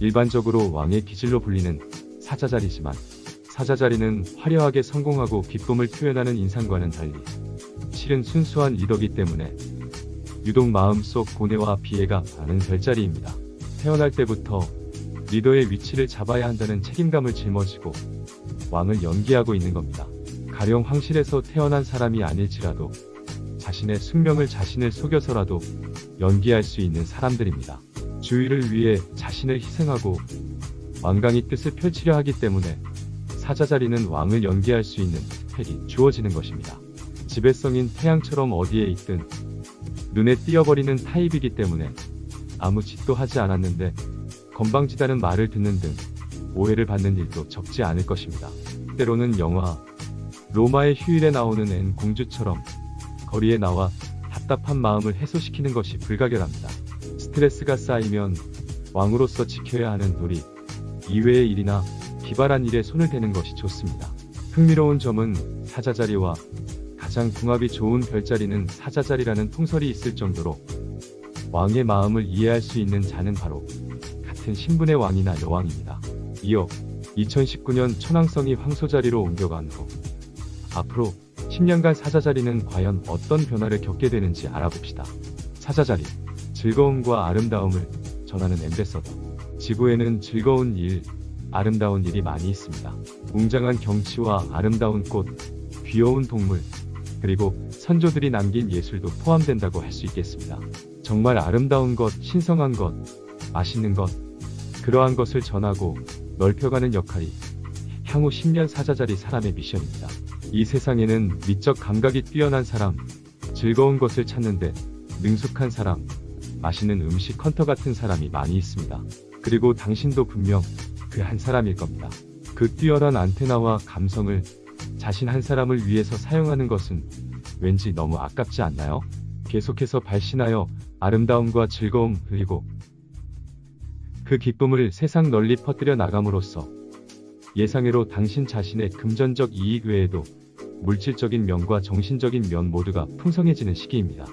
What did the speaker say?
일반적으로 왕의 기질로 불리는 사자자리지만 사자자리는 화려하게 성공하고 기쁨을 표현하는 인상과는 달리 실은 순수한 리더기 때문에 유독 마음속 고뇌와 비애가 많은 별자리입니다. 태어날 때부터 리더의 위치를 잡아야 한다는 책임감을 짊어지고 왕을 연기하고 있는 겁니다. 가령 황실에서 태어난 사람이 아닐지라도 자신의 숙명을 자신을 속여서라도 연기할 수 있는 사람들입니다. 주의를 위해 자신을 희생하고 왕강이 뜻을 펼치려 하기 때문에 사자 자리는 왕을 연기할 수 있는 스펠이 주어지는 것입니다. 지배성인 태양처럼 어디에 있든 눈에 띄어버리는 타입이기 때문에 아무 짓도 하지 않았는데 건방지다는 말을 듣는 등 오해를 받는 일도 적지 않을 것입니다. 때로는 영화 로마의 휴일에 나오는 앤 공주처럼 거리에 나와 답답한 마음을 해소시키는 것이 불가결합니다. 스트레스가 쌓이면 왕으로서 지켜야 하는 도리 이외의 일이나 기발한 일에 손을 대는 것이 좋습니다. 흥미로운 점은 사자자리와 가장 궁합이 좋은 별자리는 사자자리라는 통설이 있을 정도로 왕의 마음을 이해할 수 있는 자는 바로 같은 신분의 왕이나 여왕입니다. 이어 2019년 천왕성이 황소자리로 옮겨간 후 앞으로 10년간 사자자리는 과연 어떤 변화를 겪게 되는지 알아봅시다. 사자자리 즐거움과 아름다움을 전하는 엠베서더 지구에는 즐거운 일, 아름다운 일이 많이 있습니다. 웅장한 경치와 아름다운 꽃, 귀여운 동물, 그리고 선조들이 남긴 예술도 포함된다고 할 수 있겠습니다. 정말 아름다운 것, 신성한 것, 맛있는 것, 그러한 것을 전하고 넓혀가는 역할이 향후 10년 사자자리 사람의 미션입니다. 이 세상에는 미적 감각이 뛰어난 사람, 즐거운 것을 찾는데 능숙한 사람, 맛있는 음식 헌터 같은 사람이 많이 있습니다. 그리고 당신도 분명 그 한 사람일 겁니다. 그 뛰어난 안테나와 감성을 자신 한 사람을 위해서 사용하는 것은 왠지 너무 아깝지 않나요? 계속해서 발신하여 아름다움과 즐거움 그리고 그 기쁨을 세상 널리 퍼뜨려 나감으로써 예상외로 당신 자신의 금전적 이익 외에도 물질적인 면과 정신적인 면 모두가 풍성해지는 시기입니다.